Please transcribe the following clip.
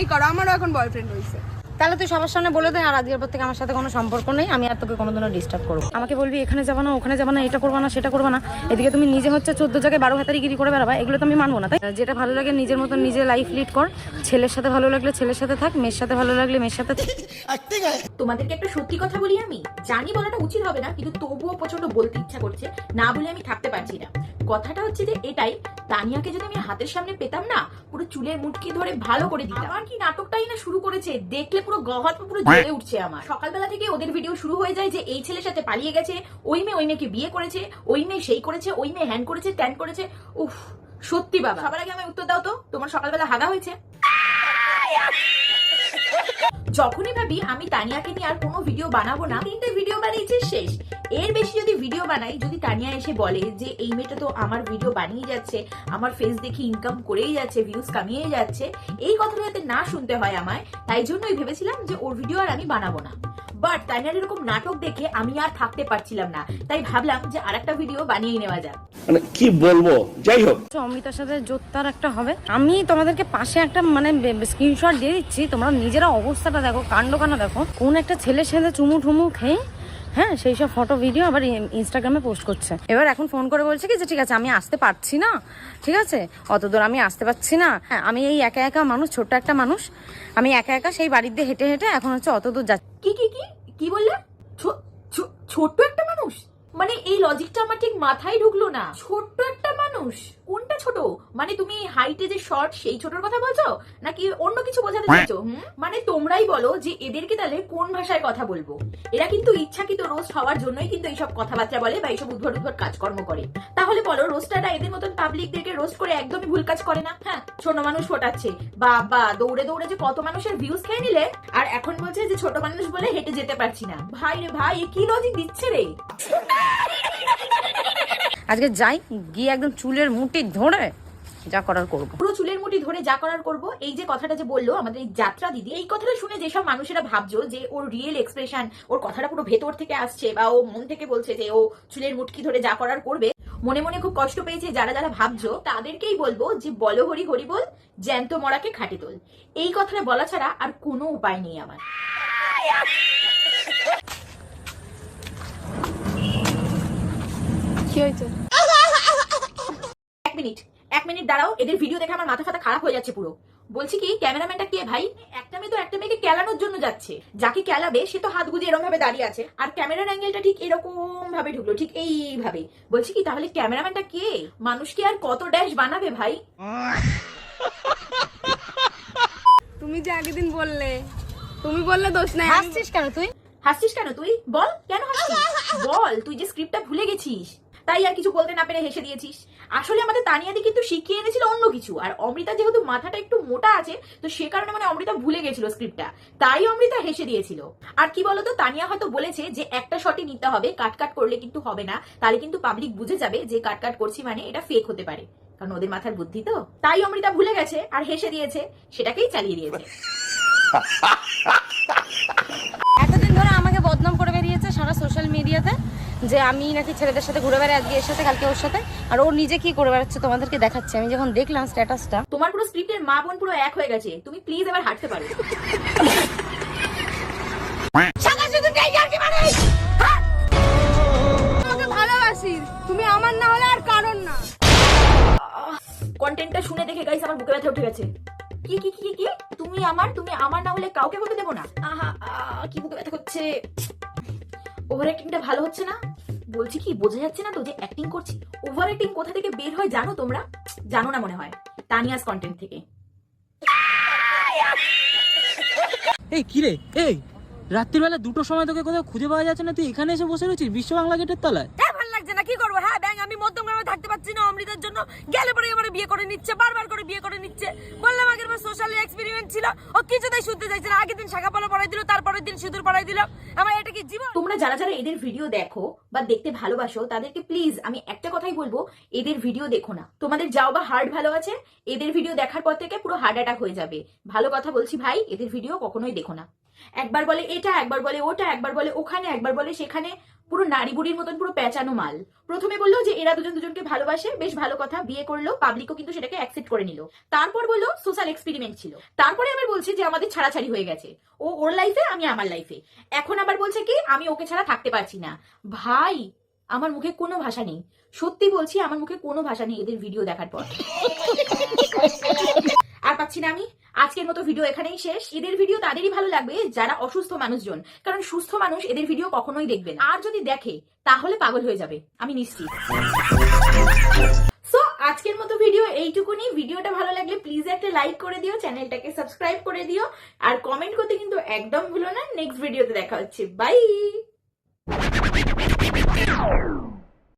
যাই করো আমারও এখন বয়ফ্রেন্ড হয়েছে তাহলে তুই সবার সামনে বলে দে আর আজকের পর থেকে আমার সাথে কোনো সম্পর্ক নেই আমি আর তোকে কোনোদিনও ডিস্টার্ব করব আমাকে বলবি এখানে যাব না ওখানে যাব না এটা করব না সেটা করব না। এদিকে তুমি নিজে হচ্ছে চোদ্দ জায়গায় বারো হাতারি গিরি করে বেড়াবা এগুলো তো আমি মানবো না তাই যেটা ভালো লাগে নিজের মতন নিজে লাইফ লিড কর। ছেলের সাথে ভালো লাগলে ছেলের সাথে থাক মেয়ের সাথে ভালো লাগলে মেয়ের সাথে থাক। তোমাদেরকে একটা সত্যি কথা বলি আমি জানি বলাটা উচিত হবে না কিন্তু তবুও প্রচণ্ড বলতে ইচ্ছা করছে না বলে আমি থাকতে পারছি না। কথাটা হচ্ছে যে এটাই। তানিয়াকে যদি আমি হাতের সামনে পেতাম না পুরো চুলের মুটকি ধরে ভালো করে দিতাম। আমার কি নাটকটাই না শুরু করেছে? দেখলে পুরো গহাত পুরো জ্বলে উঠছে আমার। সকালবেলা থেকে ওদের ভিডিও শুরু হয়ে যায় যে এই ছেলের সাথে পালিয়ে গেছে ওই মেয়ে ওই মেয়েকে বিয়ে করেছে ওই মেয়ে সেই করেছে ওই মেয়ে হ্যান করেছে ত্যান করেছে। উফ সত্যি বাবা। সবার আগে আমায় উত্তর দাও তো তোমার সকালবেলা হাগা হয়েছে? যখনই ভাবি আমি তানিয়াকে নিয়ে আর কোনো ভিডিও বানাবো না, তিনটে ভিডিও বানিয়েছি, শেষ। এর বেশি যদি ভিডিও বানাই, যদি তানিয়া এসে বলে যে, এই মেয়েটা তো আমার ভিডিও বানিয়ে যাচ্ছে, আমার ফেস দেখে ইনকাম করেই যাচ্ছে ভিউজ কামিয়ে যাচ্ছে, এই কথাটা যাতে না শুনতে হয় আমায়, তাই জন্যই ভেবেছিলাম যে ওর ভিডিও আর আমি বানাবো না। বাট তাইনার এরকম নাটক দেখে আমি আর থাকতে পারছিলাম না। তাই ভাবলাম যে আরেকটা ভিডিও বানিয়ে নেওয়া যাক। মানে কি বলব? যাই হোক। তো অমৃতার সাথে জোত্তার একটা হবে। আমি তোমাদেরকে পাশে একটা মানে স্ক্রিনশট দিয়ে দিচ্ছি। তোমরা নিজেরা অবস্থাটা দেখো কাণ্ড কানা দেখো। কোন একটা ছেলে সাথে চুমু ঠুমু খেয়ে হ্যাঁ সেই সব ফটো ভিডিও আবার ইনস্টাগ্রামে পোস্ট করছে। এবার এখন ফোন করে বলছে কি যে, ঠিক আছে, আমি আসতে পারছি না। ঠিক আছে? অত দূর আমি আসতে পারছি না। হ্যাঁ আমি এই একা একা মানুষ, ছোট্ট একটা মানুষ। আমি একা একা সেই বাড়ির দিয়ে হেঁটে হেঁটে এখন হচ্ছে অত দূর যাচ্ছি। কি কি কি? কি বললে? ছোট্ট একটা মানুষ? মানে এই লজিকটা আমার ঠিক মাথায় ঢুকলো না। ছোট্ট একটা মানুষ? ছোট? মানে তুমি হাইটে যে শর্ট সেই ছোটর কথা বলছো? নাকি অন্য কিছু বোঝাতে চাইছো? মানে তোমরাই বলো যে এদেরকে তাহলে কোন ভাষায় কথা বলব? এরা কিন্তু ইচ্ছাকৃত রোস্ট হওয়ার জন্যই কিন্তু এইসব কথাবার্তা বলে বা এইসব উদ্ভট উদ্ভট কাজকর্ম করে। তাহলে বলো রোস্টাররা এদের মতন পাবলিকদেরকে রোস্ট করে একদমই ভুল কাজ করে না? হ্যাঁ ছোট মানুষ ফোটাচ্ছে। বাবা দৌড়ে দৌড়ে যে কত মানুষের ভিউজ খেয়ে নিলে আর এখন বলছে যে ছোট মানুষ বলে হেঁটে যেতে পারছি না। ভাই রে ভাই এ কি লজিক দিচ্ছে রে? আজকে যাই, গিয়ে একদম চুলের মুটি ধরে যা করার করব। পুরো চুলের মুঠি ধরে যা করার করব, এই যে কথাটা যে বলল আমাদের এই যাত্রা দিদি, এই কথাটা শুনে যেসব মানুষেরা ভাবছ যে ওর রিয়েল এক্সপ্রেশন ওর কথাটা পুরো ভেতর থেকে আসছে বা ও মন থেকে বলছে যে ও চুলের মুটকি ধরে যা করার করবে, মনে মনে খুব কষ্ট পেয়েছে যারা যারা ভাবছ, তাদেরকেই বলব যে বলো হরি হরি বল, জ্যান্ত মরাকে খাটি তোল। এই কথাটা বলা ছাড়া আর কোনো উপায় নেই আমার। কি হয়েছে? এক মিনিট এক মিনিট দাঁড়াও এদের ভিডিও দেখে আমার মাথা ফাতা খারাপ হয়ে যাচ্ছে পুরো। বলছি কি ক্যামেরাম্যানটা কে ভাই? একটা মেয়ে তো একটা মেয়েকে কেলানোর জন্য যাচ্ছে। যাকে কেলাবে সে তো হাত গুজে এরকম ভাবে দাঁড়িয়ে আছে। আর ক্যামেরার অ্যাঙ্গেলটা ঠিক এরকম ভাবে ঢুকলো ঠিক এইভাবে বলছি কি তাহলে ক্যামেরাম্যানটা কে? মানুষকে আর কত ড্যাশ বানাবে ভাই? তুমি যে আগের দিন বললে তুমি বললে দোষ নাই। হাসছিস কেন তুই? হাসছিস কেন তুই? বল কেন হাসছিস? বল তুই যে স্ক্রিপ্টটা ভুলে গেছিস। তাই আর কিছু বলতে না পেরে হেসে দিয়েছিস। আসলে আমাদের তানিয়াদি কিন্তু শিখিয়ে এনেছিল অন্য কিছু, আর অমৃতা যেহেতু মাথাটা একটু মোটা আছে, তো সে কারণে মানে অমৃতা ভুলে গেছিল স্ক্রিপ্টটা তাই অমৃতা হেসে দিয়েছিল। আর কি বলতো, তানিয়া হয়তো বলেছে যে একটা শটই নিতে হবে, কাট কাট করলে কিন্তু হবে না, তাহলে কিন্তু পাবলিক বুঝে যাবে যে কাট কাট করছি মানে এটা ফেক হতে পারে। কারণ ওদের মাথার বুদ্ধি তো। তাই অমৃতা ভুলে গেছে আর হেসে দিয়েছে, সেটাকেই চালিয়ে দিয়েছে। এতদিন ধরে আমাকে বদনাম করে বেরিয়েছে সারা সোশ্যাল মিডিয়াতে যে আমি নাকি ছেলেদের সাথে ঘুরে বেড়াই আজকে এর সাথে কালকে ওর সাথে। আর ও নিজে কি করে বেড়াচ্ছে তোমাদেরকে দেখাচ্ছে। আমি যখন দেখলাম স্ট্যাটাসটা তোমার পুরো স্ক্রিপ্টের মা বোন পুরো এক হয়ে গেছে। তুমি প্লিজ এবার হাঁটতে পারো। তোমাকে ভালোবাসি। তুমি আমার না হলে আর কারণ না। কন্টেন্টটা শুনে দেখে গাইস আমার বুকে ব্যথা উঠে গেছে। কি কি কি কি, কি তুমি আমার তুমি আমার না হলে কাউকে হতে দেবো না। আহা কি বুকে ব্যথা করছে? ওভার অ্যাক্টিংটা ভালো হচ্ছে না? বলছি কি বোঝা যাচ্ছে না তো যে অ্যাক্টিং করছি। ওভার অ্যাক্টিং কোথা থেকে বের হয় জানো তোমরা? জানো না মনে হয়। তানিয়াস কন্টেন্ট থেকে। এই কিরে এই রাত্রিবেলা দুটোর সময় তোকে কোথাও খুঁজে পাওয়া যাচ্ছে না? তুই এখানে এসে বসে রয়েছিস বিশ্ব বাংলা গেটের তলায়? হ্যাঁ ভালো লাগছে না কি করব? হ্যাঁ ব্যাং আমি মধ্যমগ্রামে থাকতে পারছি না অমৃতার জন্য। গেলে পরে আমার বিয়ে করে নিচ্ছে বারবার করে বিয়ে করে নিচ্ছে। বললাম আগের বার সোশ্যাল এক্সপেরিমেন্ট ছিল ও কিছুতেই শুনতে চাইছে না। আগের দিন শাখা পালা পড়াই দিল তারপরের দিন সিঁদুর পড়াই দিল। আমার এটা কি জীবন? যারা যারা এদের ভিডিও দেখো বা দেখতে ভালোবাসো, তাদেরকে প্লিজ আমি একটা কথাই বলব, এদের ভিডিও দেখো না। তোমাদের যাও বা হার্ট ভালো আছে, এদের ভিডিও দেখার পর থেকে পুরো হার্ট অ্যাটাক হয়ে যাবে। ভালো কথা বলছি ভাই, এদের ভিডিও কখনোই দেখো না। একবার বলে এটা, একবার বলে ওটা, একবার বলে ওখানে, একবার বলে সেখানে পুরো নারী বুড়ির মতন পুরো পেঁচানো মাল। প্রথমে বলল যে এরা দুজন দুজনকে ভালোবাসে, বেশ ভালো কথা। বিয়ে করল পাবলিকও কিন্তু সেটাকে অ্যাকসেপ্ট করে নিল। তারপর বলল সোশ্যাল এক্সপেরিমেন্ট ছিল। তারপরে আবার বলছে যে আমাদের ছাড়াছাড়ি হয়ে গেছে। ও ওর লাইফে আমি আমার লাইফে এখন আবার বলছে কি, আমি ওকে ছাড়া থাকতে পারছি না। ভাই, আমার মুখে কোনো ভাষা নেই। সত্যি বলছি, আমার মুখে কোনো ভাষা নেই এদের ভিডিও দেখার পর। আর পাচ্ছি না আমি। আজকের মতো ভিডিও এখানেই শেষ। এদের ভিডিও তাদেরই ভালো লাগবে যারা অসুস্থ মানুষজন। কারণ সুস্থ মানুষ এদের ভিডিও কখনোই দেখবে না। আর যদি দেখে, তাহলে পাগল হয়ে যাবে। আমি নিশ্চিত। সো আজকের মতো ভিডিও এইটুকুনি। ভিডিওটা ভালো লাগলে প্লিজ একটা লাইক করে দিও চ্যানেলটাকে সাবস্ক্রাইব করে দিও। আর কমেন্ট করতে কিন্তু একদম ভুলো না। নেক্সট ভিডিওতে দেখা হচ্ছে। বাই